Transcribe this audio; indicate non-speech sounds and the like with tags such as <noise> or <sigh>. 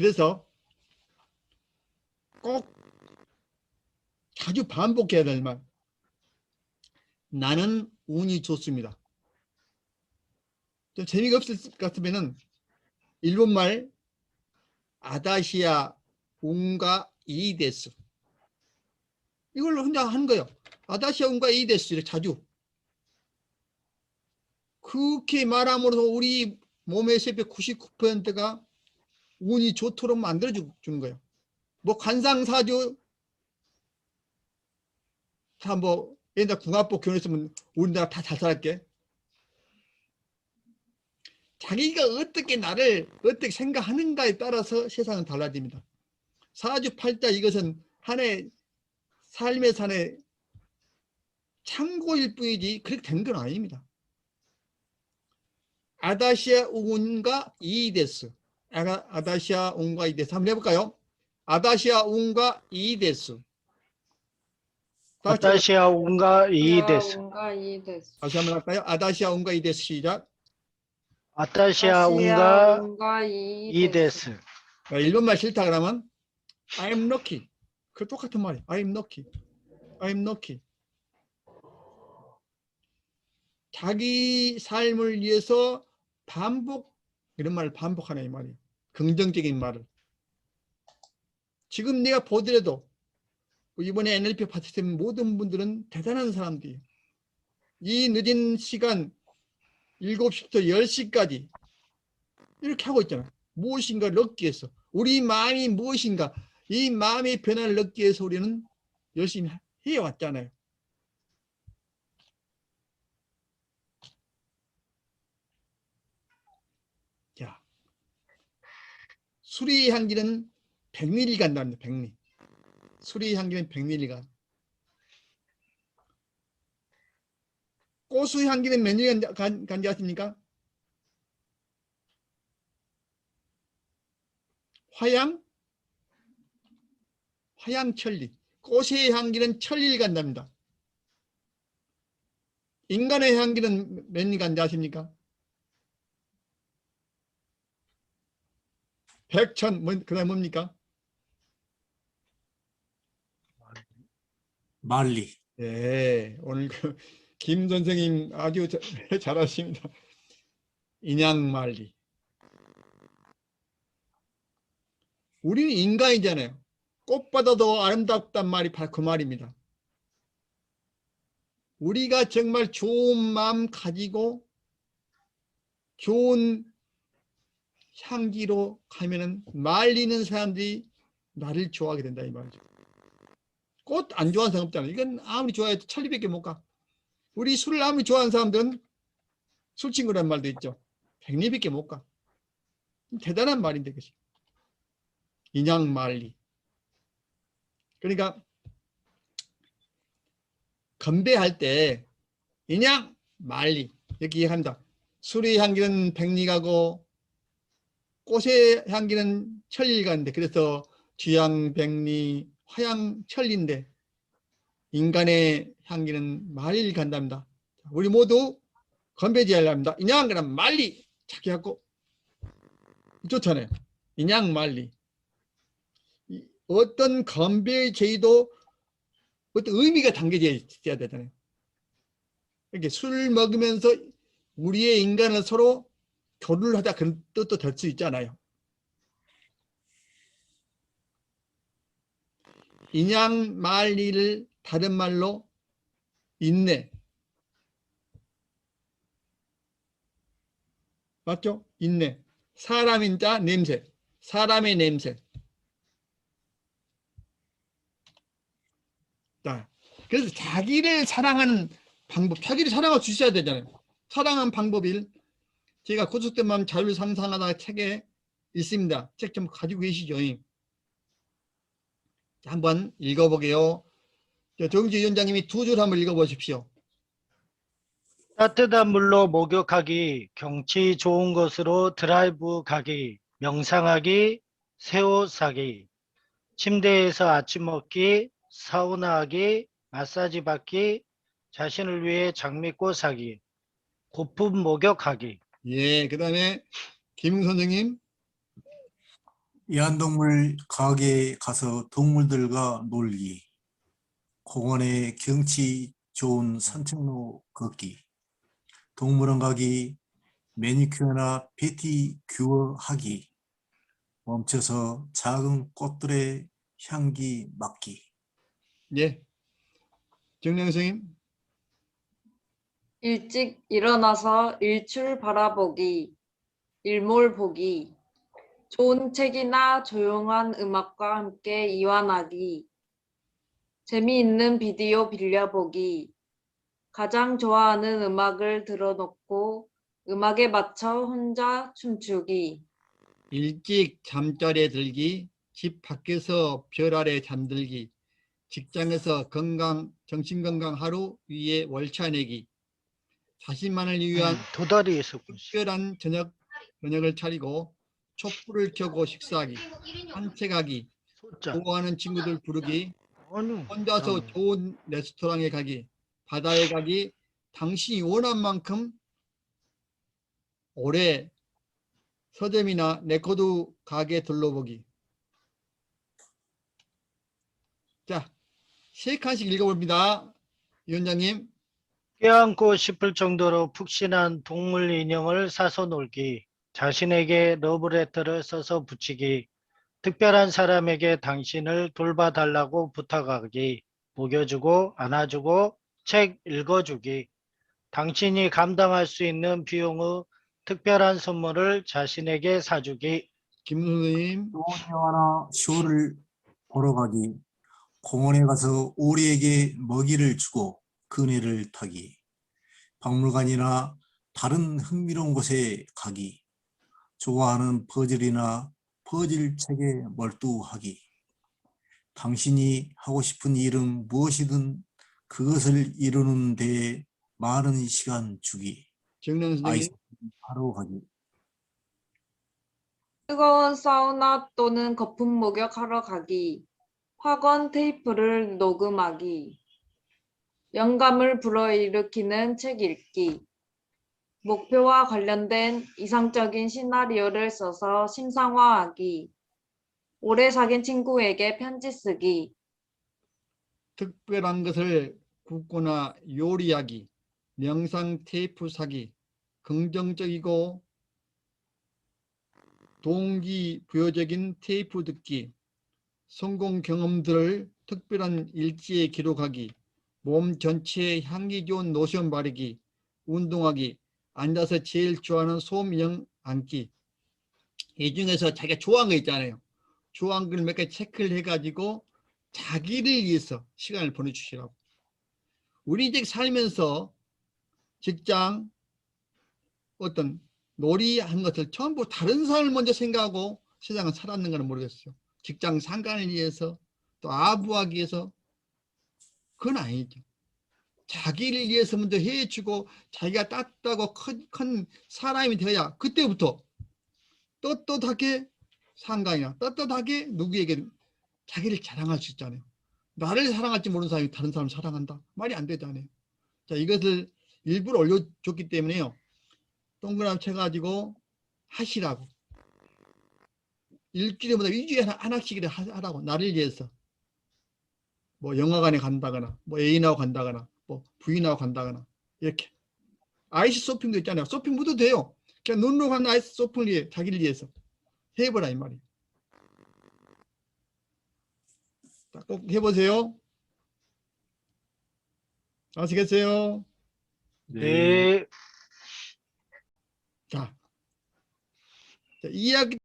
그래서 꼭 자주 반복해야 될 말. 나는 운이 좋습니다. 좀 재미가 없을 것 같으면은 일본말 아다시아 운과 이데스 이걸로 혼자 하는 거예요. 아다시아 운과 이데스 이렇게 자주 그렇게 말함으로써 우리 몸의 세포 99%가 운이 좋도록 만들어 주- 주는 거예요. 뭐 관상사주 다뭐 옛날 궁합복 결혼했으면 우리나라 다 잘 살게. 자기가 어떻게 나를 어떻게 생각하는가에 따라서 세상은 달라집니다. 사주팔자 이것은 한해 삶의 산의 참고일 뿐이지 그렇게 된 건 아닙니다. 아다시아 운과 이데스 아가- 아다시아 운과 이데스 한번 해볼까요? 아다시아 운과 이데스 아타시아 운가 이데스. 다시 한번 할까요? 아다시아 운과 이데스 시작. 아타시아 운가 뭔가 이데스. 자, 일본말 싫다 그러면 I'm lucky. 그 똑같은 말이에요. I'm lucky. I'm lucky. 자기 삶을 위해서 반복 이런 말을 반복하는 이 말이에요. 긍정적인 말을. 지금 내가 보더라도 이번에 NLP 파티팀 모든 분들은 대단한 사람들이에요. 이 늦은 시간 7시부터 10시까지 이렇게 하고 있잖아요. 무엇인가를 얻기 위해서 우리 마음이 무엇인가 이 마음의 변화를 얻기 위해서 우리는 열심히 해왔잖아요. 자, 수리 향기는 백리를 간답니다. 백리. 수리 향기는 백리를 가. 고수 향기는 몇일 간지 아십니까? 화양, 화양 천리. 꽃의 향기는 천리를 간답니다. 인간의 향기는 몇일 간지 아십니까? 백천, 뭐, 그 다음 뭡니까? 말리. 예, 오늘 그, 김 선생님 아주 자- <laughs> 잘하십니다. 인양말리. 우리는 인간이잖아요. 꽃보다도 아름답단 말이 바로 그 말입니다. 우리가 정말 좋은 마음 가지고 좋은 향기로 가면은 말리는 사람들이 나를 좋아하게 된다 이 말이죠. 꽃 안 좋아하는 사람 없잖아요. 이건 아무리 좋아해도 천리밖에 못 가. 우리 술을 아무리 좋아하는 사람들은 술 친구라는 말도 있죠. 백리밖에 못 가. 대단한 말인데 그것이. 인양 말리. 그러니까 건배할 때 인양 말리 이렇게 얘기합니다. 술의 향기는 백리가고 꽃의 향기는 천리가인데 그래서 주양 백리 화양 천리인데 인간의 향기는 말리를 간답니다. 우리 모두 건배지하려 합니다. 인양 그럼 말리 찾기 갖고 좋잖아요. 인양 말리. 이 어떤 건배의 제의도 어떤 의미가 담겨져 있어야 되잖아요. 이렇게 술 먹으면서 우리의 인간을 서로 교류를 하다 그런 뜻도 될 수 있잖아요. 인양 말리를 다른 말로 인내. 맞죠? 인내. 사람인 자 냄새. 사람의 냄새. 자, 그래서 자기를 사랑하는 방법, 자기를 사랑할 수 있어야 되잖아요. 사랑하는 방법 일 제가 고속된 마음 자유를 상상하다 책에 있습니다. 책 좀 가지고 계시죠? 자, 한번 읽어보게요. 저 정지 위원장님이 두 줄 한번 읽어보십시오. 따뜻한 물로 목욕하기, 경치 좋은 곳으로 드라이브 가기, 명상하기, 새 옷 사기, 침대에서 아침 먹기, 사우나하기, 마사지 받기, 자신을 위해 장미꽃 사기, 고품 목욕하기. 예, 그 다음에 김 선생님 애완동물 가게에 가서 동물들과 놀기, 공원에 경치 좋은 산책로 걷기, 동물원 가기, 매니큐어나 페티큐어 하기, 멈춰서 작은 꽃들의 향기 맡기. 예. 정령 선생님. 일찍 일어나서 일출 바라보기, 일몰 보기, 좋은 책이나 조용한 음악과 함께 이완하기, 재미있는 비디오 빌려보기, 가장 좋아하는 음악을 들어놓고 음악에 맞춰 혼자 춤추기, 일찍 잠자리에 들기, 집 밖에서 별 아래 잠들기, 직장에서 건강, 정신건강 하루 위에 월차 내기, 자신만을 위한 도다리에서 특별한 저녁, 저녁을 차리고 촛불을 켜고 식사하기, 산책하기, 소자. 좋아하는 친구들 부르기, 아니, 혼자서 음. 좋은 레스토랑에 가기, 바다에 가기, 당신이 원한 만큼 올해 서점이나 레코드 가게 둘러보기. 자, 세 칸씩 읽어봅니다. 위원장님, 껴안고 싶을 정도로 푹신한 동물 인형을 사서 놀기, 자신에게 러브레터를 써서 붙이기, 특별한 사람에게 당신을 돌봐달라고 부탁하기, 먹여주고 안아주고 책 읽어주기, 당신이 감당할 수 있는 비용의 특별한 선물을 자신에게 사주기, 김 선생님, 좋은 영화나 쇼를 보러 가기, 공원에 가서 오리에게 먹이를 주고 그네를 타기, 박물관이나 다른 흥미로운 곳에 가기, 좋아하는 퍼즐이나 퍼즐 책에 몰두하기, 당신이 하고 싶은 일은 무엇이든 그것을 이루는 데 많은 시간 주기, 아이스크림 하러 가기, 뜨거운 사우나 또는 거품 목욕하러 가기, 학원 테이프를 녹음하기, 영감을 불어일으키는 책 읽기, 목표와 관련된 이상적인 시나리오를 써서 심상화하기, 오래 사귄 친구에게 편지 쓰기, 특별한 것을 굽거나 요리하기, 명상 테이프 사기, 긍정적이고 동기부여적인 테이프 듣기, 성공 경험들을 특별한 일지에 기록하기, 몸 전체에 향기 좋은 노션 바르기, 운동하기, 앉아서 제일 좋아하는 소음형 앉기. 이 중에서 자기가 좋아하는 거 있잖아요. 좋아하는 걸몇 개 체크를 해가지고 자기를 위해서 시간을 보내주시라고. 우리 이제 살면서 직장 어떤 놀이한 것을 전부 다른 사람을 먼저 생각하고 세상을 살았는 건 모르겠어요. 직장 상관을 위해서 또 아부하기 위해서 그건 아니죠. 자기를 위해서 먼저 해주고 자기가 땄다고 큰, 큰 사람이 되어야 그때부터 떳떳하게 상관이나 떳떳하게 누구에게 자기를 자랑할 수 있잖아요. 나를 사랑할지 모르는 사람이 다른 사람을 사랑한다. 말이 안 되잖아요. 자, 이것을 일부러 올려줬기 때문에요. 동그라미 쳐가지고 하시라고. 일주일마다 일주일에 하나, 하나씩 하- 하라고. 나를 위해서. 뭐 영화관에 간다거나, 뭐 애인하고 간다거나, 뭐 부인하고 간다거나, 이렇게. 아이스 쇼핑도 있잖아요. 쇼핑 모두 돼요. 그냥 눈으로 간 아이스 쇼핑을 위해, 자기를 위해서. 해보라, 이 말이에요. 자, 꼭 해보세요. 아시겠어요? 네. 자, 자 이야기.